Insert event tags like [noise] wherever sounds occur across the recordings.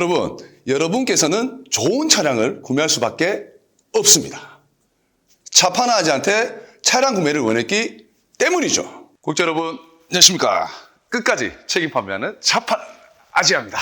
여러분, 여러분께서는 좋은 차량을 구매할 수밖에 없습니다. 차파나 아지한테 차량 구매를 원했기 때문이죠. 국자 여러분, 안녕하십니까. 끝까지 책임 판매하는 차파나 아지입니다.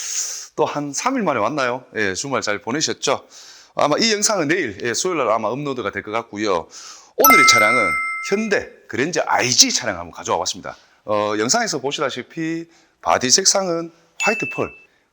[laughs] 또 한 3일 만에 왔나요? 예, 주말 잘 보내셨죠? 아마 이 영상은 내일, 예, 수요일 날 아마 업로드가 될 것 같고요. 오늘의 차량은 현대 그랜저 IG 차량 한번 가져와 봤습니다. 어, 영상에서 보시다시피 바디 색상은 화이트 펄,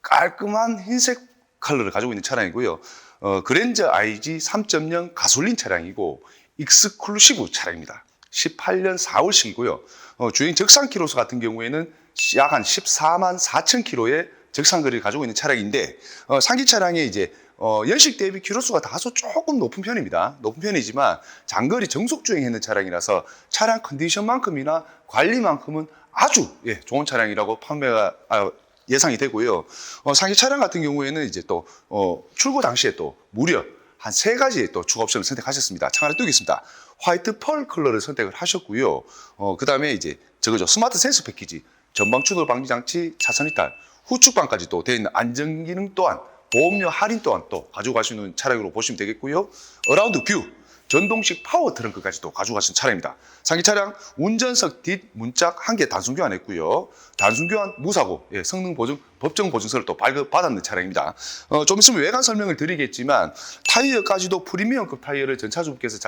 깔끔한 흰색 컬러를 가지고 있는 차량이고요. 어, 그랜저 IG 3.0 가솔린 차량이고 익스클루시브 차량입니다. 18년 4월식이고요. 어, 주행 적상 키로수 같은 경우에는 약 한 14만 4천 킬로의 적상 거리를 가지고 있는 차량인데 어, 상기 차량의 이제 어, 연식 대비 키로수가 다소 조금 높은 편입니다. 높은 편이지만 장거리 정속 주행했는 차량이라서 차량 컨디션만큼이나 관리만큼은 아주 예, 좋은 차량이라고 판매가 아, 예상이 되고요. 어, 상기 차량 같은 경우에는 이제 또 어, 출고 당시에 또 무려 한 세 가지의 또 추가 옵션을 선택하셨습니다. 창하를 띄우겠습니다. 화이트 펄 컬러를 선택을 하셨고요. 어, 그 다음에 이제 저거죠. 스마트 센서 패키지, 전방 추돌 방지 장치, 차선 이탈, 후측방까지 또 되어 있는 안전 기능 또한 보험료 할인 또한 또 가지고 가시는 차량으로 보시면 되겠고요. 어라운드 뷰, 전동식 파워 트렁크까지도 가시는 차량입니다. 상기 차량 운전석 뒷 문짝 한 개 단순 교환했고요. 단순 교환 무사고 예, 성능 보증 법정 보증서를 또 발급받았는 차량입니다. 어, 좀 있으면 외관 설명을 드리겠지만 타이어까지도 프리미엄급 타이어를 전차주분께서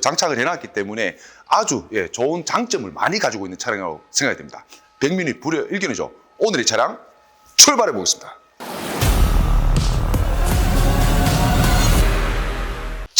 장착을 해놨기 때문에 아주 예, 좋은 장점을 많이 가지고 있는 차량이라고 생각이 됩니다. 100미니 불여 1견이죠. 오늘의 차량 출발해 보겠습니다.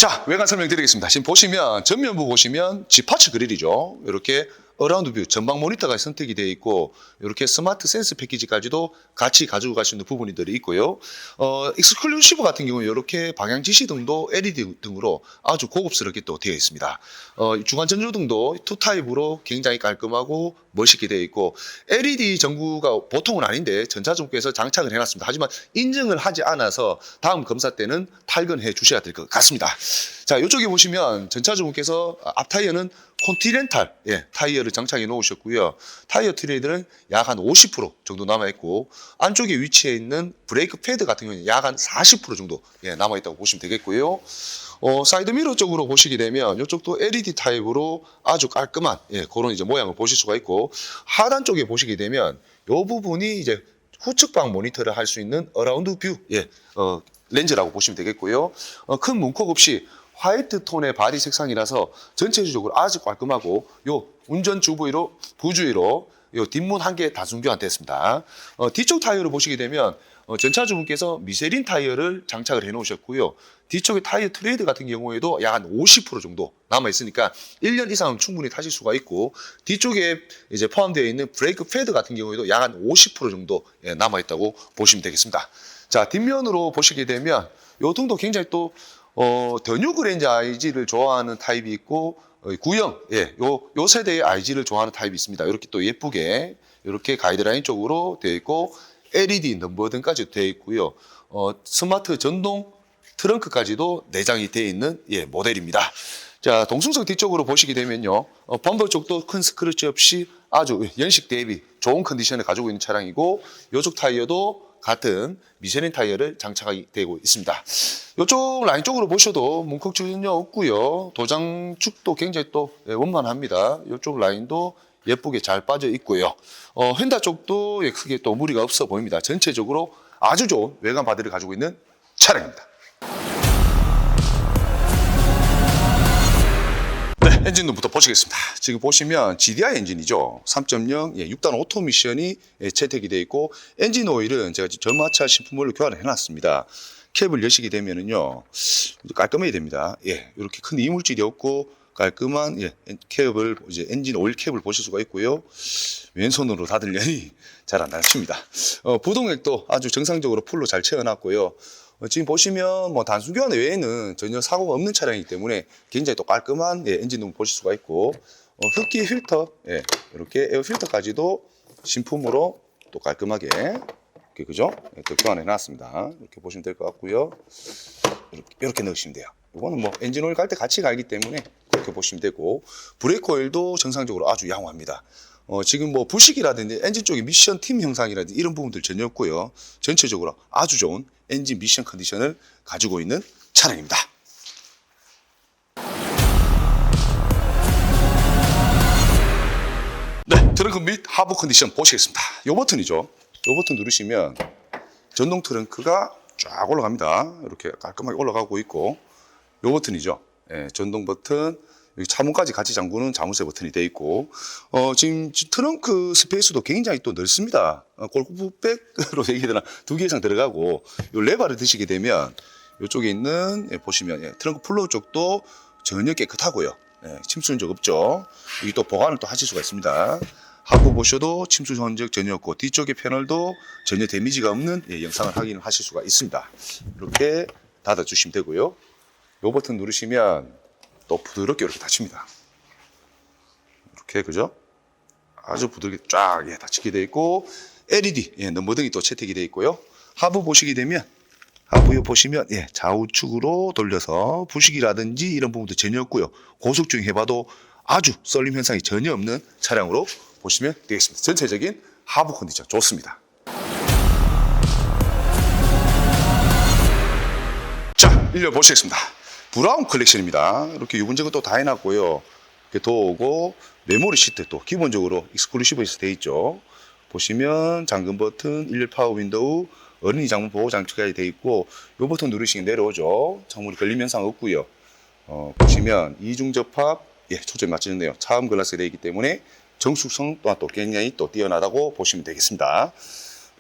자, 외관 설명드리겠습니다. 지금 보시면 전면부 보시면 지파츠 그릴이죠. 이렇게 어라운드 뷰 전방 모니터가 선택이 되어 있고 이렇게 스마트 센스 패키지까지도 같이 가지고 갈 수 있는 부분들이 있고요. 어, 익스클루시브 같은 경우는 이렇게 방향 지시 등도 LED 등으로 아주 고급스럽게 또 되어 있습니다. 어, 중간 전조등도 투 타입으로 굉장히 깔끔하고 멋있게 되어 있고 LED 전구가 보통은 아닌데 전차주께서 장착을 해놨습니다. 하지만 인증을 하지 않아서 다음 검사 때는 탈근해 주셔야 될 것 같습니다. 자, 이쪽에 보시면 전차주분께서 앞 타이어는 콘티넨탈 예, 타이어를 장착해 놓으셨고요. 타이어 트레이드는 약 한 50% 정도 남아 있고 안쪽에 위치해 있는 브레이크 패드 같은 경우는 약 한 40% 정도 예, 남아 있다고 보시면 되겠고요. 어, 사이드 미러 쪽으로 보시게 되면 이쪽도 LED 타입으로 아주 깔끔한 예, 그런 이제 모양을 보실 수가 있고 하단 쪽에 보시게 되면 이 부분이 이제 후측방 모니터를 할 수 있는 어라운드 뷰 예, 어, 렌즈라고 보시면 되겠고요. 어, 큰 문콕 없이 화이트 톤의 바디 색상이라서 전체적으로 아주 깔끔하고 요 운전 주부위로 부주의로 요 뒷문 한개 단순 교환됐습니다. 어, 뒤쪽 타이어를 보시게 되면 어, 전차주분께서 미쉐린 타이어를 장착을 해 놓으셨고요. 뒤쪽에 타이어 트레이드 같은 경우에도 약 한 50% 정도 남아 있으니까 1년 이상은 충분히 타실 수가 있고 뒤쪽에 이제 포함되어 있는 브레이크 패드 같은 경우에도 약 한 50% 정도 예, 남아 있다고 보시면 되겠습니다. 자, 뒷면으로 보시게 되면 요 등도 굉장히 또 어, 더 뉴 그랜저 IG를 좋아하는 타입이 있고 어, 구형, 예, 요, 요 세대의 IG를 좋아하는 타입이 있습니다. 이렇게 또 예쁘게 이렇게 가이드라인 쪽으로 되어 있고 LED 넘버 등까지 되어 있고요. 어, 스마트 전동 트렁크까지도 내장이 되어 있는 예, 모델입니다. 자, 동승석 뒤쪽으로 보시게 되면요. 어, 범버 쪽도 큰 스크래치 없이 아주 연식 대비 좋은 컨디션을 가지고 있는 차량이고 요쪽 타이어도 같은 미쉐린 타이어를 장착이 되고 있습니다. 이쪽 라인 쪽으로 보셔도 문콕 전혀 없고요. 도장축도 굉장히 또 예, 원만합니다. 이쪽 라인도 예쁘게 잘 빠져 있고요. 어, 휀다 쪽도 예, 크게 또 무리가 없어 보입니다. 전체적으로 아주 좋은 외관 바디를 가지고 있는 차량입니다. 엔진룸부터 보시겠습니다. 지금 보시면 GDI 엔진이죠. 3.0 예, 6단 오토 미션이 예, 채택이 되어 있고 엔진 오일은 제가 전마차 신품으로 교환을 해놨습니다. 캡을 여시게 되면은요 깔끔해야 됩니다. 예, 이렇게 큰 이물질이 없고 깔끔한 예, 엔- 캡을 이제 엔진 오일 캡을 보실 수가 있고요. 왼손으로 닫으려니 [laughs] 잘 안 닫힙니다. 어, 부동액도 아주 정상적으로 풀로 잘 채워놨고요. 어, 지금 보시면 뭐 단순 교환 외에는 전혀 사고가 없는 차량이기 때문에 굉장히 또 깔끔한 예, 엔진룸 보실 수가 있고 어, 흡기 필터 예, 이렇게 에어 필터까지도 신품으로 또 깔끔하게 이렇게 그죠? 예, 또 교환해 놨습니다. 이렇게 보시면 될 것 같고요. 이렇게, 이렇게 넣으시면 돼요. 이거는 뭐 엔진 오일 갈 때 같이 갈기 때문에 그렇게 보시면 되고 브레이크 오일도 정상적으로 아주 양호합니다. 어, 지금 뭐 부식이라든지 엔진 쪽의 미션 팀 형상이라든지 이런 부분들 전혀 없고요. 전체적으로 아주 좋은 엔진 미션 컨디션을 가지고 있는 차량입니다. 네, 트렁크 및 하부 컨디션 보시겠습니다. 요 버튼이죠. 요 버튼 누르시면 전동 트렁크가 쫙 올라갑니다. 이렇게 깔끔하게 올라가고 있고 요 버튼이죠. 예, 전동 버튼 여기 차문까지 같이 잠그는 자물쇠 버튼이 돼 있고 어, 지금 트렁크 스페이스도 굉장히 또 넓습니다. 어, 골프백으로 [laughs] 얘기되나 두 개 이상 들어가고 요 레바를 드시게 되면 이쪽에 있는 예, 보시면 예, 트렁크 플로우 쪽도 전혀 깨끗하고요. 예, 침수 흔적 없죠. 여기 또 보관을 또 하실 수가 있습니다. 하부 보셔도 침수 흔적 전혀 없고 뒤쪽의 패널도 전혀 데미지가 없는 예, 영상을 확인을 하실 수가 있습니다. 이렇게 닫아주시면 되고요. 요 버튼 누르시면 또 부드럽게 이렇게 닫힙니다. 이렇게 그죠? 아주 부드럽게 쫙 예, 닫히게 되어 있고 LED 예, 넘버등이 또 채택이 되어 있고요. 하부 보시게 되면 하부에 보시면 예, 좌우측으로 돌려서 부식이라든지 이런 부분도 전혀 없고요. 고속 주행 해봐도 아주 썰림 현상이 전혀 없는 차량으로 보시면 되겠습니다. 전체적인 하부 컨디션 좋습니다. 자, 일려 보시겠습니다. 브라운 컬렉션입니다. 이렇게 유분적은 또 다 해놨고요. 이렇게 도어고 메모리 시트 또 기본적으로 익스클루시브에서 돼 있죠. 보시면 잠금 버튼, 일렬 파워 윈도우, 어린이 장문 보호 장치까지 돼 있고 이 버튼 누르시면 내려오죠. 창문이 걸림 현상 없고요. 어, 보시면 이중 접합, 예, 초점 맞추는데요. 차음 글라스가 되어 있기 때문에 정숙성 또한 또 굉장히 또 뛰어나다고 보시면 되겠습니다.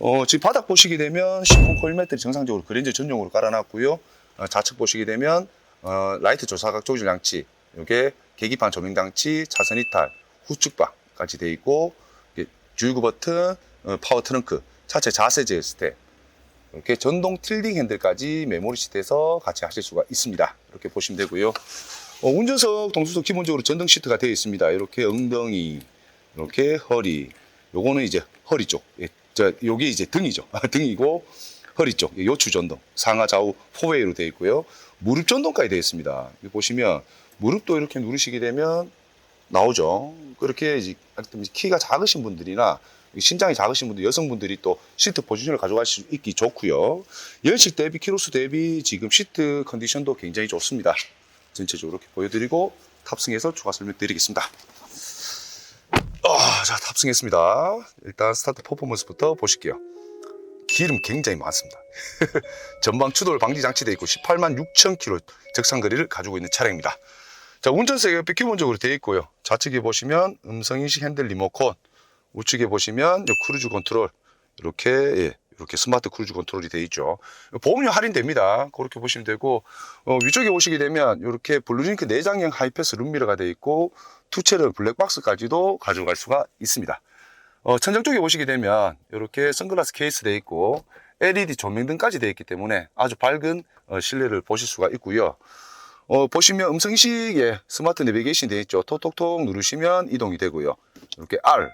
어, 지금 바닥 보시게 되면 시폰 코일 매트를 정상적으로 그랜저 전용으로 깔아놨고요. 어, 좌측 보시게 되면 어, 라이트 조사각 조절 장치, 이게 계기판 조명 장치, 차선 이탈, 후측방까지 되어 있고 주유구 버튼, 어, 파워 트렁크, 차체 자세 제어 스텝, 이렇게 전동 틸딩 핸들까지 메모리 시트에서 같이 하실 수가 있습니다. 이렇게 보시면 되고요. 어, 운전석, 동수석 기본적으로 전동 시트가 되어 있습니다. 이렇게 엉덩이, 이렇게 허리, 요거는 이제 허리 쪽, 예, 저 요게 이제 등이죠. [laughs] 등이고 허리 쪽, 예, 요추 전동, 상하 좌우 포웨이로 되어 있고요. 무릎 전동까지 되어 있습니다. 보시면 무릎도 이렇게 누르시게 되면 나오죠. 그렇게 이제 키가 작으신 분들이나 신장이 작으신 분들, 여성분들이 또 시트 포지션을 가져갈 수 있기 좋고요. 연식 대비, 키로수 대비 지금 시트 컨디션도 굉장히 좋습니다. 전체적으로 이렇게 보여드리고 탑승해서 추가 설명드리겠습니다. 아, 자, 탑승했습니다. 일단 스타트 퍼포먼스부터 보실게요. 기름 굉장히 많습니다. [laughs] 전방 추돌 방지 장치되어 있고 18만 6천 킬로 적상거리를 가지고 있는 차량입니다. 자, 운전석 옆에 기본적으로 되어 있고요. 좌측에 보시면 음성인식 핸들 리모컨, 우측에 보시면 요 크루즈 컨트롤 이렇게 예, 이렇게 스마트 크루즈 컨트롤이 되어 있죠. 보험료 할인됩니다. 그렇게 보시면 되고 어, 위쪽에 오시게 되면 이렇게 블루링크 내장형 하이패스 룸미러가 되어 있고 투체럴 블랙박스까지도 가져갈 수가 있습니다. 어, 천장 쪽에 보시게 되면 이렇게 선글라스 케이스 되어 있고 LED 조명등까지 되어 있기 때문에 아주 밝은 어, 실내를 보실 수가 있고요. 어, 보시면 음성인식 예, 스마트 내비게이션 되어 있죠. 톡톡톡 누르시면 이동이 되고요. 이렇게 R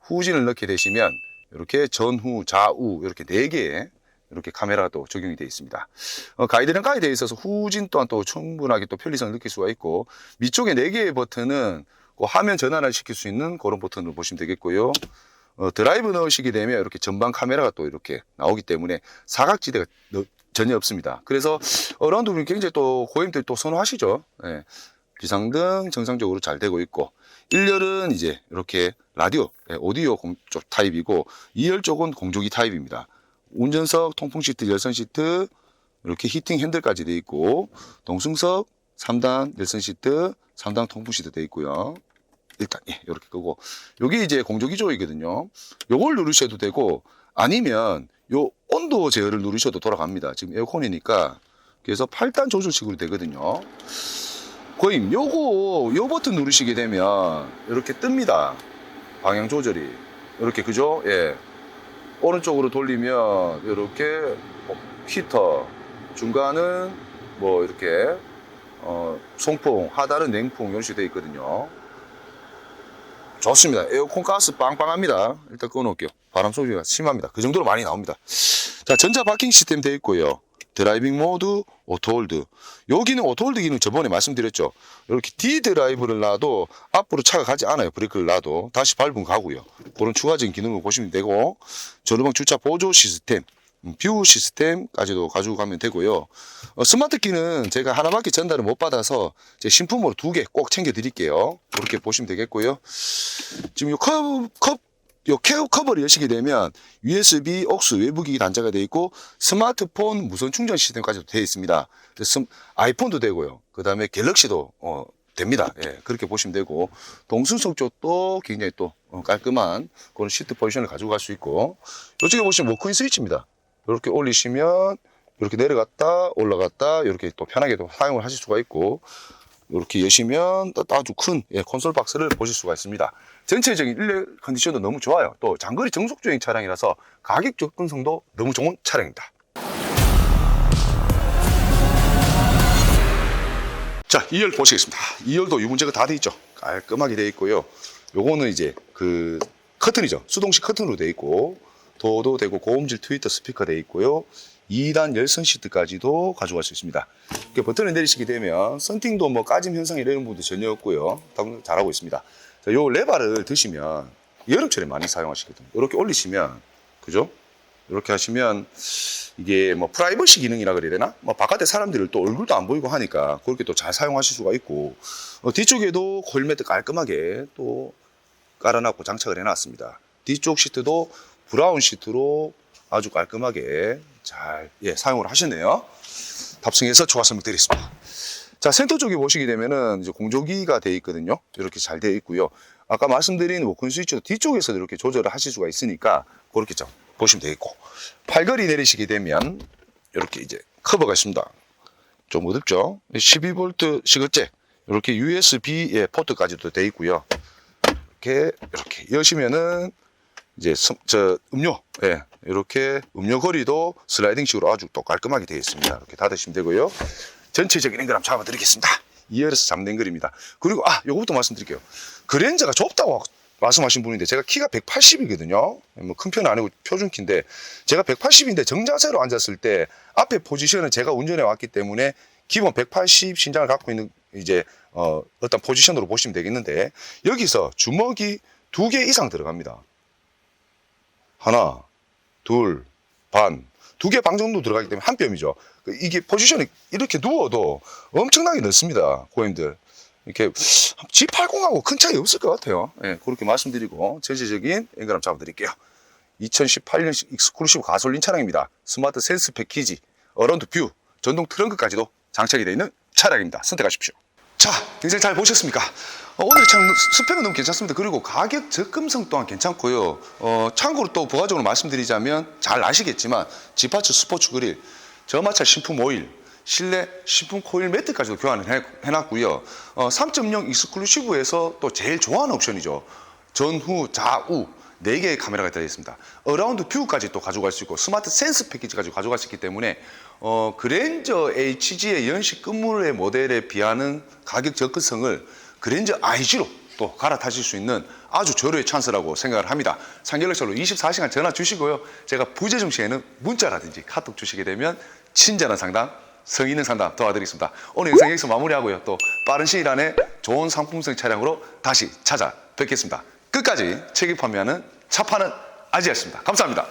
후진을 넣게 되시면 이렇게 전후 좌우 이렇게 네 개의 이렇게 카메라도 적용이 되어 있습니다. 어, 가이드는 되어 있어서 후진 또한 또 충분하게 또 편리성을 느낄 수가 있고 밑쪽에 네 개의 버튼은 그 화면 전환을 시킬 수 있는 그런 버튼을 보시면 되겠고요. 어, 드라이브 넣으시게 되면 이렇게 전방 카메라가 또 이렇게 나오기 때문에 사각지대가 너- 전혀 없습니다. 그래서 어라운드 뷰 굉장히 또 고객님들 또 선호하시죠. 예. 비상등 정상적으로 잘 되고 있고 1열은 이제 이렇게 라디오, 예, 오디오 공, 쪽 타입이고 2열 쪽은 공조기 타입입니다. 운전석, 통풍 시트, 열선 시트, 이렇게 히팅 핸들까지 되어 있고 동승석 3단 열선 시트, 3단 통풍 시트 되어 있고요. 일단 예, 이렇게 끄고 여기 이제 공조기 조이거든요. 요걸 누르셔도 되고 아니면 요 온도 제어를 누르셔도 돌아갑니다. 지금 에어컨이니까 그래서 8단 조절식으로 되거든요. 고임 요거 요 버튼 누르시게 되면 이렇게 뜹니다. 방향 조절이 이렇게 그죠? 예. 오른쪽으로 돌리면 이렇게 히터 중간은 뭐 이렇게 어, 송풍 하단은 냉풍 이런 식으로 되어 있거든요. 좋습니다. 에어컨 가스 빵빵합니다. 일단 꺼놓을게요. 바람 소리가 심합니다. 그 정도로 많이 나옵니다. 자, 전자 파킹 시스템 되어 있고요. 드라이빙 모드, 오토홀드. 여기는 오토홀드 기능 저번에 말씀드렸죠. 이렇게 D 드라이브를 놔도 앞으로 차가 가지 않아요. 브레이크를 놔도 다시 밟으면 가고요. 그런 추가적인 기능을 보시면 되고 전후방 주차 보조 시스템, 음, 뷰 시스템까지도 가지고 가면 되고요. 어, 스마트 키는 제가 하나밖에 전달을 못 받아서 제 신품으로 두 개 꼭 챙겨 드릴게요. 그렇게 보시면 되겠고요. 지금 요 컵, 컵, 요 케어 커버를 여시게 되면 USB, 옥스 외부 기기 단자가 되어 있고 스마트폰 무선 충전 시스템까지도 되어 있습니다. 그래서 아이폰도 되고요. 그 다음에 갤럭시도 어, 됩니다. 예, 그렇게 보시면 되고 동순석 쪽도 굉장히 또 어, 깔끔한 그런 시트 포지션을 가지고 갈 수 있고 이쪽에 보시면 워크인 스위치입니다. 이렇게 올리시면 이렇게 내려갔다 올라갔다 이렇게 또 편하게 또 사용을 하실 수가 있고 이렇게 여시면 또 아주 큰 예, 콘솔 박스를 보실 수가 있습니다. 전체적인 일레 컨디션도 너무 좋아요. 또 장거리 정속 주행 차량이라서 가격 접근성도 너무 좋은 차량입니다. 자, 2열 보시겠습니다. 2열도 유문제가 다 돼 있죠. 깔끔하게 돼 있고요. 요거는 이제 그 커튼이죠. 수동식 커튼으로 돼 있고 도도 되고 고음질 트위터 스피커 돼 있고요. 2단 열선 시트까지도 가져갈 수 있습니다. 이렇게 버튼을 내리시게 되면 썬팅도 뭐 까짐 현상 이런 부분도 전혀 없고요. 다 잘하고 있습니다. 자, 요 레바를 드시면 여름철에 많이 사용하시거든요. 이렇게 올리시면 그죠? 이렇게 하시면 이게 뭐 프라이버시 기능이라 그래야 되나? 뭐 바깥에 사람들을 또 얼굴도 안 보이고 하니까 그렇게 또 잘 사용하실 수가 있고 어, 뒤쪽에도 코일 매트 깔끔하게 또 깔아놨고 장착을 해놨습니다. 뒤쪽 시트도 브라운 시트로 아주 깔끔하게 잘 예, 사용을 하셨네요. 탑승해서 추가 설명 드리겠습니다. 자, 센터 쪽에 보시게 되면은 이제 공조기가 되어 있거든요. 이렇게 잘 되어 있고요. 아까 말씀드린 워큰 스위치도 뒤쪽에서 이렇게 조절을 하실 수가 있으니까 그렇게 좀 보시면 되겠고. 팔걸이 내리시게 되면 이렇게 이제 커버가 있습니다. 좀 어둡죠? 12V 시거제 이렇게 USB 의 포트까지도 되어 있고요. 이렇게 이렇게 여시면은 이제 스- 저 음료 예 이렇게 음료 거리도 슬라이딩식으로 아주 또 깔끔하게 되어 있습니다. 이렇게 닫으시면 되고요. 전체적인 앵글 한번 잡아드리겠습니다. 2열에서 잡는 앵글입니다. 그리고 아 요것도 말씀드릴게요. 그랜저가 좁다고 말씀하신 분인데 제가 키가 180이거든요. 뭐 큰 편은 아니고 표준 키인데 제가 180인데 정자세로 앉았을 때 앞에 포지션은 제가 운전해 왔기 때문에 기본 180 신장을 갖고 있는 이제 어, 어떤 포지션으로 보시면 되겠는데 여기서 주먹이 두 개 이상 들어갑니다. 하나, 둘, 반. 두 개 방 정도 들어가기 때문에 한 뼘이죠. 그 이게 포지션이 이렇게 누워도 엄청나게 넓습니다. 고객님들. 이렇게 G80하고 큰 차이 없을 것 같아요. 예, 그렇게 말씀드리고 전체적인 앵글 한번 잡아 드릴게요. 2018년 익스클루시브 가솔린 차량입니다. 스마트 센스 패키지, 어라운드 뷰, 전동 트렁크까지도 장착이 되어 있는 차량입니다. 선택하십시오. 자, 굉장히 잘 보셨습니까? 어, 오늘 참 스펙은 너무 괜찮습니다. 그리고 가격 접근성 또한 괜찮고요. 어, 참고로 또 부가적으로 말씀드리자면 잘 아시겠지만 지파츠 스포츠 그릴, 저마차 신품 오일, 실내 신품 코일 매트까지도 교환을 해, 해놨고요. 어, 3.0 익스클루시브에서 또 제일 좋아하는 옵션이죠. 전후, 좌우, 4개의 카메라가 들어있습니다. 어라운드 뷰까지 또 가져갈 수 있고 스마트 센스 패키지까지 가져갈 수 있기 때문에 어, 그랜저 HG의 연식 끝물의 모델에 비하는 가격 접근성을 그랜저 IG로 또 갈아타실 수 있는 아주 저로의 찬스라고 생각을 합니다. 상결력철로 24시간 전화 주시고요. 제가 부재중 시에는 문자라든지 카톡 주시게 되면 친절한 상담, 성의 있는 상담 도와드리겠습니다. 오늘 영상 여기서 마무리하고요. 또 빠른 시일 안에 좋은 상품성 차량으로 다시 찾아뵙겠습니다. 끝까지 판매하는 차파는 아지였습니다. 감사합니다.